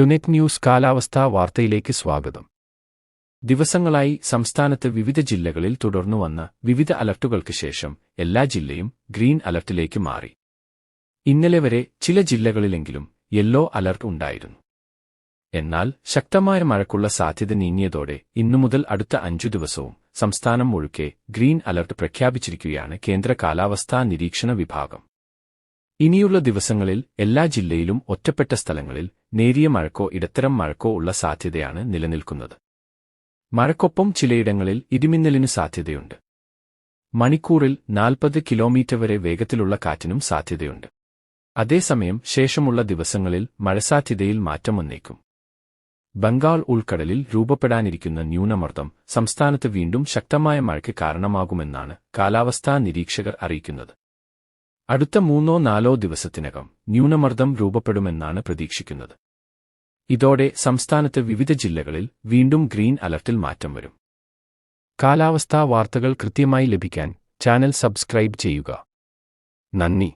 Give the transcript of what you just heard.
ടുനെറ്റ് news കാലാവസ്ഥാ വാർത്തയിലേക്ക് സ്വാഗതം. ദിവസങ്ങളായി സംസ്ഥാനത്ത് വിവിധ ജില്ലകളിൽ തുടർന്നു വന്ന വിവിധ അലർട്ടുകൾക്ക് ശേഷം എല്ലാ ജില്ലയും ഗ്രീൻ അലർട്ടിലേക്ക് മാറി. ഇന്നലെ വരെ ചില ജില്ലകളിലെങ്കിലും യെല്ലോ അലർട്ട് ഉണ്ടായിരുന്നു. എന്നാൽ ശക്തമായ മഴക്കുള്ള സാധ്യത നീങ്ങിയതോടെ ഇന്നുമുതൽ അടുത്ത അഞ്ചു ദിവസവും സംസ്ഥാനം മുഴുക്കെ ഗ്രീൻ അലർട്ട് പ്രഖ്യാപിച്ചിരിക്കുകയാണ് കേന്ദ്ര കാലാവസ്ഥാ നിരീക്ഷണ വിഭാഗം. ഇനിയുള്ള ദിവസങ്ങളിൽ എല്ലാ ജില്ലയിലും ഒറ്റപ്പെട്ട സ്ഥലങ്ങളിൽ നേരിയ മഴക്കോ ഇടത്തരം മഴക്കോ ഉള്ള സാധ്യതയാണ് നിലനിൽക്കുന്നത്. മഴക്കൊപ്പം ചിലയിടങ്ങളിൽ ഇടിമിന്നലിനു സാധ്യതയുണ്ട്. മണിക്കൂറിൽ നാൽപ്പത് കിലോമീറ്റർ വരെ വേഗത്തിലുള്ള കാറ്റിനും സാധ്യതയുണ്ട്. അതേസമയം ശേഷമുള്ള ദിവസങ്ങളിൽ മഴസാധ്യതയിൽ മാറ്റം വന്നേക്കും. ബംഗാൾ ഉൾക്കടലിൽ രൂപപ്പെടാനിരിക്കുന്ന ന്യൂനമർദ്ദം സംസ്ഥാനത്ത് വീണ്ടും ശക്തമായ മഴയ്ക്ക് കാരണമാകുമെന്നാണ് കാലാവസ്ഥാ നിരീക്ഷകർ അറിയിക്കുന്നത്. അടുത്ത മൂന്നോ നാലോ ദിവസത്തിനകം ന്യൂനമർദ്ദം രൂപപ്പെടുമെന്നാണ് പ്രതീക്ഷിക്കുന്നത്. ഇതോടെ സംസ്ഥാനത്ത് വിവിധ ജില്ലകളിൽ വീണ്ടും ഗ്രീൻ അലർട്ടിൽ മാറ്റം വരും. കാലാവസ്ഥാ വാർത്തകൾ കൃത്യമായി ലഭിക്കാൻ ചാനൽ സബ്സ്ക്രൈബ് ചെയ്യുക. നന്ദി.